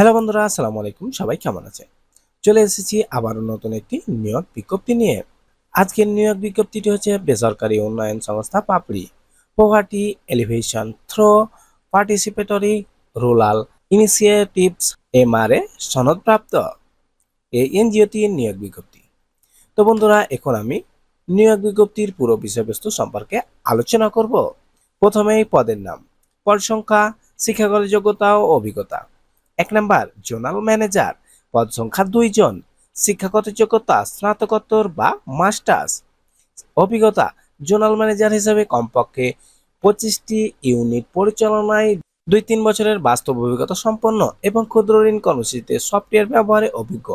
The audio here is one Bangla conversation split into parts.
হ্যালো বন্ধুরা, আসসালামু আলাইকুম। সবাই কেমন আছে চলে এসেছি আবারও নতুন একটি নিয়োগ বিজ্ঞপ্তি নিয়ে। আজকের নিয়োগ বিজ্ঞপ্তিটি হচ্ছে বেসরকারি উন্নয়ন সংস্থা Papri. Poverty alleviation through participatory rural initiatives MRA সনদপ্রাপ্ত। এই এনজিওটির নিয়োগ বিজ্ঞপ্তি। তো বন্ধুরা, এখন আমি নিয়োগ বিজ্ঞপ্তির পুরো বিষয়বস্তু সম্পর্কে আলোচনা করব। প্রথমেই পদের নাম, পদ সংখ্যা শিক্ষাগত যোগ্যতা ও অভিজ্ঞতা। এক নাম্বার, জোনাল ম্যানেজার। পদ সংখ্যা দুইজন শিক্ষাগত যোগ্যতা, স্নাতকোত্তর বা মাস্টার্স। অভিজ্ঞতা, জোনাল ম্যানেজার হিসেবে কমপক্ষে পঁচিশটি ইউনিট পরিচালনায় দুই তিন বছরের বাস্তব অভিজ্ঞতা সম্পন্ন এবং ক্ষুদ্র ঋণ কর্মসূচিতে সফটওয়্যার ব্যবহারে অভিজ্ঞ।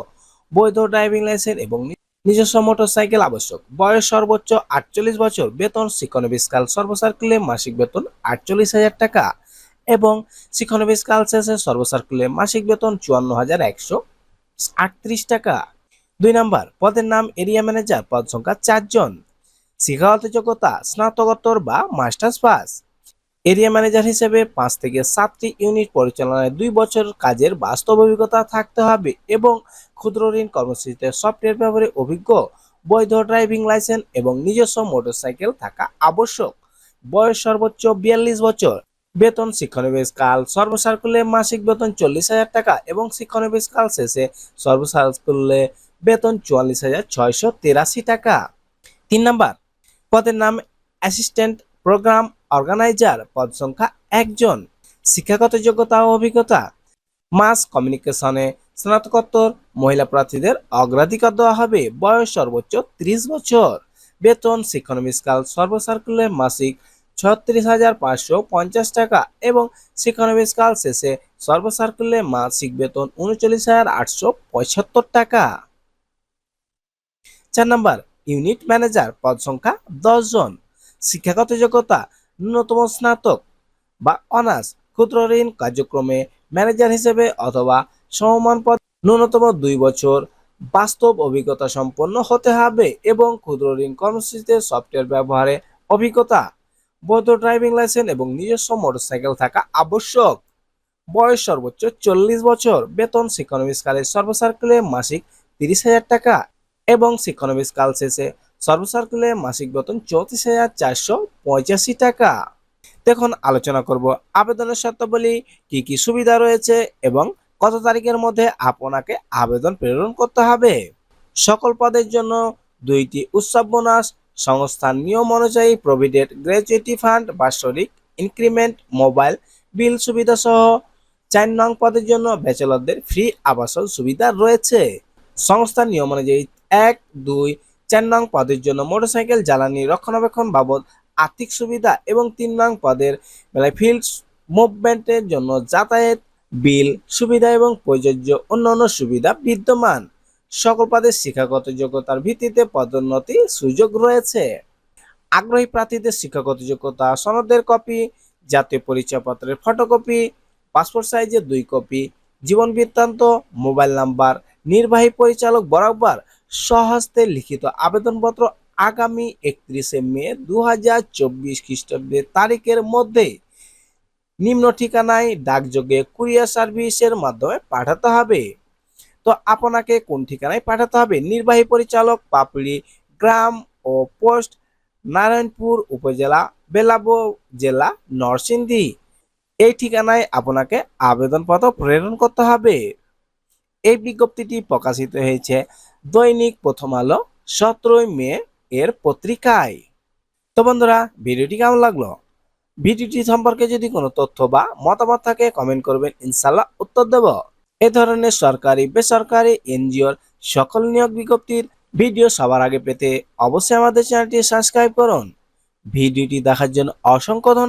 বৈধ ড্রাইভিং লাইসেন্স এবং নিজস্ব মোটরসাইকেল আবশ্যক। বয়স সর্বোচ্চ আটচল্লিশ বছর, বেতন শিক্ষণ শিক্ষণবিষ্কাল সর্বসার্কুলে মাসিক বেতন আটচল্লিশ হাজার টাকা। এবং শিক্ষানবিষ্কাল শেষে সর্বসার্কুলে মাসিক বেতন চুয়ান্ন হাজার একশো আটত্রিশ টাকা। দুই নাম্বার, পদের নাম এরিয়া ম্যানেজার পদ সংখ্যা চারজন। শিক্ষাগত যোগ্যতা, স্নাতকোত্তর বা মাস্টার্স পাস এরিয়া ম্যানেজার হিসেবে পাঁচ থেকে সাতটি ইউনিট পরিচালনায় দুই বছর কাজের বাস্তব অভিজ্ঞতা থাকতে হবে এবং ক্ষুদ্র ঋণ কর্মসূচিতে সফটওয়্যার ব্যবহারে অভিজ্ঞ, বৈধ ড্রাইভিং লাইসেন্স এবং নিজস্ব মোটরসাইকেল থাকা আবশ্যক। বয়স সর্বোচ্চ বিয়াল্লিশ বছর। বেতন শিক্ষানবিশ কাল। সর্বসার্কুলে মাসিক বেতন চল্লিশ হাজার টাকা এবং শিক্ষানবিশ কাল শেষে সর্বসার্কুলে বেতন চুয়াল্লিশ হাজার ছয়শো তেরাশি টাকা। তিন নাম্বার, পদের নাম অ্যাসিস্ট্যান্ট প্রোগ্রাম অর্গানাইজার। পদ সংখ্যা একজন। শিক্ষাগত যোগ্যতা ও অভিজ্ঞতা। মাস কমিউনিকেশনে স্নাতকোত্তর। মহিলা প্রার্থীদের অগ্রাধিকার দেওয়া হবে। বয়স সর্বোচ্চ ত্রিশ বছর। বেতন শিক্ষানবিষ্কাল সর্বসার্কুলে মাসিক ছত্রিশ হাজার পাঁচশো পঞ্চাশ টাকা এবং শিক্ষানবিষ্কাল শেষে সর্বসার্কুলে মাসিক বেতন উনচল্লিশ হাজার আটশো পঁচাত্তর টাকা। চার নম্বর, ইউনিট ম্যানেজার পদ সংখ্যা জন শিক্ষাগত যোগ্যতা ন্যূনতম স্নাতক বা অনার্স, ক্ষুদ্র ঋণ কার্যক্রমে ম্যানেজার হিসেবে অথবা সমমান পদ ন্যূনতম দুই বছর। বাস্তব অভিজ্ঞতা সম্পন্ন হতে হবে এবং ক্ষুদ্র ঋণ কর্মসূচিতে সফটওয়্যার ব্যবহারে অভিজ্ঞতা। বৈধ ড্রাইভিং লাইসেন্স এবং নিজস্ব মোটরসাইকেল থাকা আবশ্যক। বয়স সর্বোচ্চ চল্লিশ বছর। বেতন শিক্ষানবিষ্কালের সর্বসার্কুলে মাসিক তিরিশ হাজার টাকা এবং শিক্ষানবিষ্কাল শেষে সর্বসার্কুলে মাসিক বেতন চৌত্রিশ হাজার চারশো পঁচাশি টাকা। দেখুন, আলোচনা করব আবেদনের শর্তাবলী, কি কি সুবিধা রয়েছে এবং কত তারিখের মধ্যে আপনাকে আবেদন প্রেরণ করতে হবে। সকল পদের জন্য দুইটি উৎসব বোনাস সংস্থার নিয়ম অনুযায়ী প্রভিডেন্ট, গ্র্যাচুইটি ফান্ড, বাৎসরিক ইনক্রিমেন্ট, মোবাইল বিল সুবিধা সহ চার নং পদের জন্য ব্যাচেলরদের ফ্রি আবাসন সুবিধা রয়েছে। সংস্থার নিয়ম অনুযায়ী এক, দুই, চার নং পদের জন্য মোটরসাইকেল জ্বালানি রক্ষণাবেক্ষণ বাবদ আর্থিক সুবিধা এবং তিন নং পদের ফিল্ড মুভমেন্টের জন্য যাতায়াত বিল সুবিধা এবং প্রযোজ্য অন্যান্য সুবিধা বিদ্যমান। সকল পদের শিক্ষাগত যোগ্যতার ভিত্তিতে পদোন্নতি সুযোগ রয়েছে। আগ্রহী প্রার্থীদের শিক্ষাগত যোগ্যতা সনদের কপি, জাতীয় পরিচয়পত্রের ফটোকপি, পাসপোর্ট সাইজের দুই কপি, জীবন বৃত্তান্ত, মোবাইল নাম্বার, নির্বাহী পরিচালক বরাবর স্বহস্তে লিখিত আবেদনপত্র আগামী একত্রিশে মে দু হাজার চব্বিশ খ্রিস্টাব্দের তারিখের মধ্যে নিম্ন ঠিকানায় ডাকযোগে কুরিয়ার সার্ভিসের মাধ্যমে পাঠাতে হবে। তো আপনাকে কোন ঠিকানায় পাঠাতে হবে? নির্বাহী পরিচালক, পাপড়ি গ্রাম ও পোস্ট, নারায়ণপুর উপজেলা, বেলাবো জেলা, নরসিংদী। এই ঠিকানায় আপনাকে আবেদনপত্র প্রেরণ করতে হবে। এই বিজ্ঞপ্তিটি প্রকাশিত হয়েছে দৈনিক প্রথম আলো, সতেরোই মে এর পত্রিকায়। তো বন্ধুরা, ভিডিওটি কেমন লাগল? ভিডিওটি সম্পর্কে যদি কোনো তথ্য বা মতামত থাকে কমেন্ট করবেন। ইনশাল্লাহ উত্তর দেব। এ ধরনের সরকারি, বেসরকারি, এনজিওর সকল নিয়োগ বিজ্ঞপ্তির ভিডিও সবার আগে পেতে অবশ্যই আমাদের চ্যানেলটি সাবস্ক্রাইব করুন। ভিডিওটি দেখার জন্য অসংখ্য ধন্যবাদ।